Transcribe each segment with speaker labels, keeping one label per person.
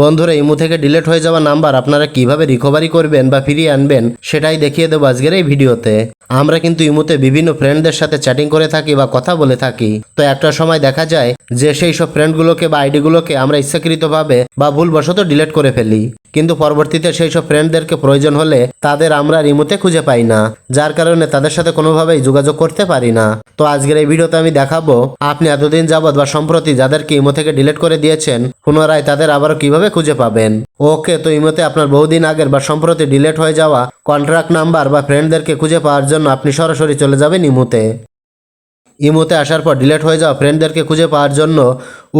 Speaker 1: বন্ধুরা, ইমু থেকে ডিলেট হয়ে যাওয়া নাম্বার আপনারা কীভাবে রিকভারি করবেন বা ফিরিয়ে আনবেন সেটাই দেখিয়ে দেবো আজকের এই ভিডিওতে। আমরা কিন্তু ইমুতে বিভিন্ন ফ্রেন্ডদের সাথে চ্যাটিং করে থাকি বা কথা বলে থাকি। তো একটা সময় দেখা যায় যে সেই সব ফ্রেন্ডগুলোকে বা আইডিগুলোকে আমরা ইচ্ছাকৃতভাবে বা ভুলবশত ডিলেট করে ফেলি। কিন্তু পরবর্তীতে সেই সব ফ্রেন্ডদেরকে প্রয়োজন হলে তাদের আমরা রিমোতে খুঁজে পাই না, যার কারণে তাদের সাথে কোনোভাবেই যোগাযোগ করতে পারি না। তো আজকের এই ভিডিওতে আমি দেখাবো, আপনি এতদিন যাবৎ বা সম্প্রতি যাদেরকে ইমো থেকে ডিলিট করে দিয়েছেন, পুনরায় তাদের আবারও কীভাবে খুঁজে পাবেন? ওকে, তো ইমোতে আপনার বহুদিন আগের বা সম্প্রতি ডিলিট হয়ে যাওয়া কন্ট্রাক্ট নাম্বার বা ফ্রেন্ডদেরকে খুঁজে পাওয়ার জন্য আপনি সরাসরি চলে যাবেন ইমোতে। ইমোতে আসার পর ডিলেট হয়ে যাওয়া ফ্রেন্ডদেরকে খুঁজে পাওয়ার জন্য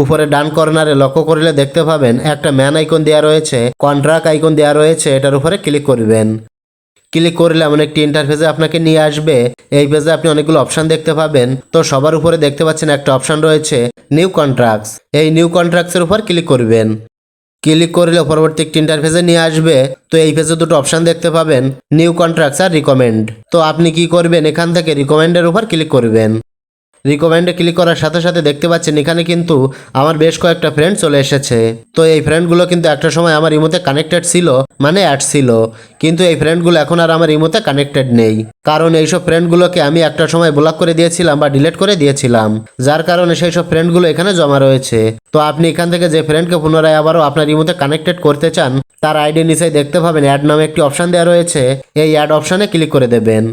Speaker 1: উপরে ডান কর্নারে লক্ষ্য করলে দেখতে পাবেন একটা ম্যান আইকন দেওয়া রয়েছে কন্ট্রাক্ট আইকন দেওয়া রয়েছে, এটার উপরে ক্লিক করবেন। ক্লিক করলে এমন একটি ইন্টারফেসে আপনাকে নিয়ে আসবে। এই পেজে আপনি অনেকগুলো অপশন দেখতে পাবেন। তো সবার উপরে দেখতে পাচ্ছেন একটা অপশন রয়েছে নিউ কন্ট্রাক্টস এই নিউ কন্ট্রাক্টসের উপর ক্লিক করবেন। ক্লিক করলে পরবর্তী একটি ইন্টারফেসে নিয়ে আসবে। তো এই পেজে দুটো অপশন দেখতে পাবেন নিউ কন্ট্রাক্টস আর রিকমেন্ড তো আপনি কি করবেন? এখান থেকে রিকমেন্ডের উপর ক্লিক করবেন। রিকমেন্ডে ক্লিক করার সাথে সাথে দেখতে পাচ্ছেন এখানে কিন্তু আমার বেশ কয়েকটা ফ্রেন্ড চলে এসেছে। তো এই ফ্রেন্ডগুলো কিন্তু একটা সময় আমার ইমোতে কানেক্টেড ছিল মানে অ্যাড ছিল। কিন্তু এই ফ্রেন্ডগুলো এখন আর আমার ইমোতে কানেক্টেড নেই। কারণ এইসব ফ্রেন্ডগুলোকে আমি একটা সময় ব্লক করে দিয়েছিলাম বা ডিলিট করে দিয়েছিলাম। যার কারণে সেই সব ফ্রেন্ডগুলো এখানে জমা রয়েছে। তো আপনি এখান থেকে যে ফ্রেন্ডকে পুনরায় আবারও আপনার ইমোতে কানেক্টেড করতে চান, তার আইডি নিচে দেখতে পাবেন অ্যাড নামে একটি অপশন দেওয়া রয়েছে। এই অ্যাড অপশানে ক্লিক করে দেবেন।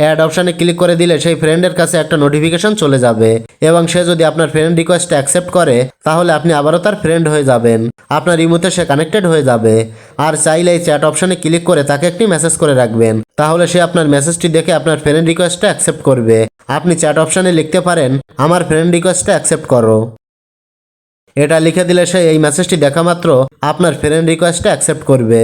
Speaker 1: অ্যাড অপশানে ক্লিক করে দিলে সেই ফ্রেন্ডের কাছে একটা নোটিফিকেশন চলে যাবে এবং সে যদি আপনার ফ্রেন্ড রিকোয়েস্ট অ্যাকসেপ্ট করে, তাহলে আপনি আবারও তার ফ্রেন্ড হয়ে যাবেন। আপনার ইমোতে সে কানেক্টেড হয়ে যাবে। আর চাইলে এই চ্যাট অপশানে ক্লিক করে তাকে একটি মেসেজ করে রাখবেন। তাহলে সে আপনার মেসেজটি দেখে আপনার ফ্রেন্ড রিকোয়েস্টটা অ্যাকসেপ্ট করবে। আপনি চ্যাট অপশানে লিখতে পারেন, আমার ফ্রেন্ড রিকোয়েস্টটা অ্যাকসেপ্ট করো। এটা লিখে দিলে সে এই মেসেজটি দেখা মাত্র আপনার ফ্রেন্ড রিকোয়েস্টটা অ্যাকসেপ্ট করবে।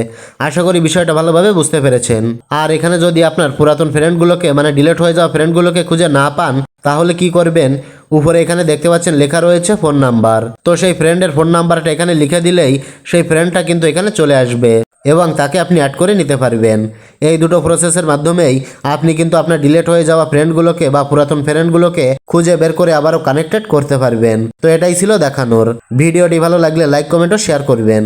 Speaker 1: আশা করি বিষয়টা ভালোভাবে বুঝতে পেরেছেন। আর এখানে যদি আপনার পুরাতন ফ্রেন্ডগুলোকে মানে ডিলেট হয়ে যাওয়া ফ্রেন্ডগুলোকে খুঁজে না পান, তাহলে কি করবেন? উপরে এখানে দেখতে পাচ্ছেন লেখা রয়েছে ফোন নাম্বার তো সেই ফ্রেন্ডের ফোন নাম্বারটা এখানে লিখে দিলেই সেই ফ্রেন্ডটা কিন্তু এখানে চলে আসবে। এবং তাকে আপনি অ্যাড করে নিতে পারবেন। এই দুটো প্রসেসের মাধ্যমেই আপনি কিন্তু আপনার ডিলেট হয়ে যাওয়া ফ্রেন্ডগুলোকে বা পুরাতন ফ্রেন্ডগুলোকে খুঁজে বের করে আবারও কানেক্টেড করতে পারবেন। তো এটাই ছিল দেখানোর। ভিডিওটি ভালো লাগলে লাইক কমেন্ট ও শেয়ার করবেন।